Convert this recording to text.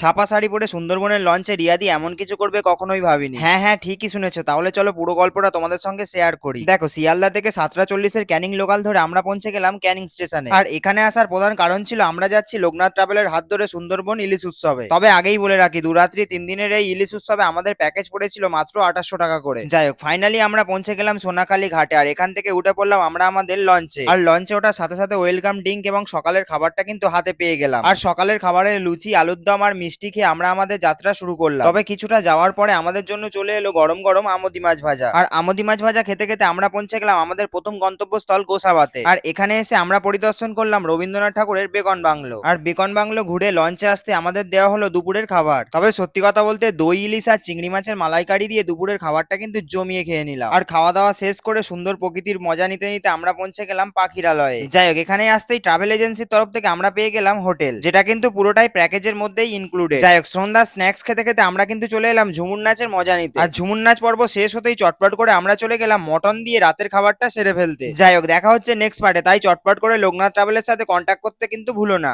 ছাপা শাড়ি পরে সুন্দরবনের লঞ্চে রিয়াদি এমন কিছু করবে কখনোই ভাবিনি। হ্যাঁ হ্যাঁ ঠিকই শুনেছো। তাহলে চলো পুরো গল্পটা তোমাদের সঙ্গে শেয়ার করি। দেখো শিয়ালদা থেকে সাতটা চল্লিশের ক্যানিং লোকাল ধরে আমরা পৌঁছে গেলাম ক্যানিং স্টেশনে। আর এখানে আসার প্রধান কারণ ছিল আমরা যাচ্ছি লোকনাথ ট্রাভেলের হাত ধরে সুন্দরবন ইলিশ উৎসবে। তবে আগেই বলে রাখি দুরাত্রি তিন দিনের এই ইলিশ উৎসবে আমাদের প্যাকেজ পড়েছিল মাত্র আঠাশশো টাকা করে। যাই হোক ফাইনালি আমরা পৌঁছে গেলাম সোনাখালী ঘাটে আর এখান থেকে উঠে পড়লাম আমরা আমাদের লঞ্চে। আর লঞ্চে ওঠার সাথে সাথে ওয়েলকাম ড্রিঙ্ক এবং সকালের খাবারটা কিন্তু হাতে পেয়ে গেলাম। আর সকালের খাবারের লুচি আলুর দম আর মিষ্টি খেয়ে আমরা আমাদের যাত্রা শুরু করলাম। তবে কিছুটা যাওয়ার পরে আমাদের জন্য চলে এলো গরম গরম আমদি মাছ ভাজা। আর আমদি মাছ ভাজা খেতে খেতে আমরা পৌঁছে গেলাম আমাদের প্রথম গন্তব্যস্থল গোসাবাতে। আর এখানে এসে আমরা পরিদর্শন করলাম রবীন্দ্রনাথ ঠাকুরের বেকন বাংলো। আর বেকন বাংলো ঘুরে লঞ্চে আসতে আমাদের দেওয়া হলো দুপুরের খাবার। তবে সত্যি কথা বলতে দই, ইলিশ আর চিংড়ি মাছের মালাইকারি দিয়ে দুপুরের খাবারটা কিন্তু জমিয়ে খেয়ে নিলাম। আর খাওয়া দাওয়া শেষ করে সুন্দর প্রকৃতির মজা নিতে নিতে আমরা পৌঁছে গেলাম পাখিরালয়ে। যাই হোক, এখানে আসতেই ট্রাভেল এজেন্সির তরফ থেকে আমরা পেয়ে গেলাম হোটেল, যেটা কিন্তু পুরোটাই প্যাকেজের মধ্যেই ইনক্লুডেড যাই হোক, সন্ধ্যা স্ন্যাক্স খেতে খেতে আমরা কিন্তু চলে এলাম ঝুমুর নাচের মজা নিতে। আর ঝুমুর নাচ পর্ব শেষ হতেই চটপট করে আমরা চলে গেলাম মটন দিয়ে রাতের খাবারটা সেরে ফেলতে। যাই হোক, দেখা হচ্ছে নেক্সট পার্টে তাই চটপট করে লোকনাথ ট্রাভেলের সাথে কন্ট্যাক্ট করতে কিন্তু ভুলো না।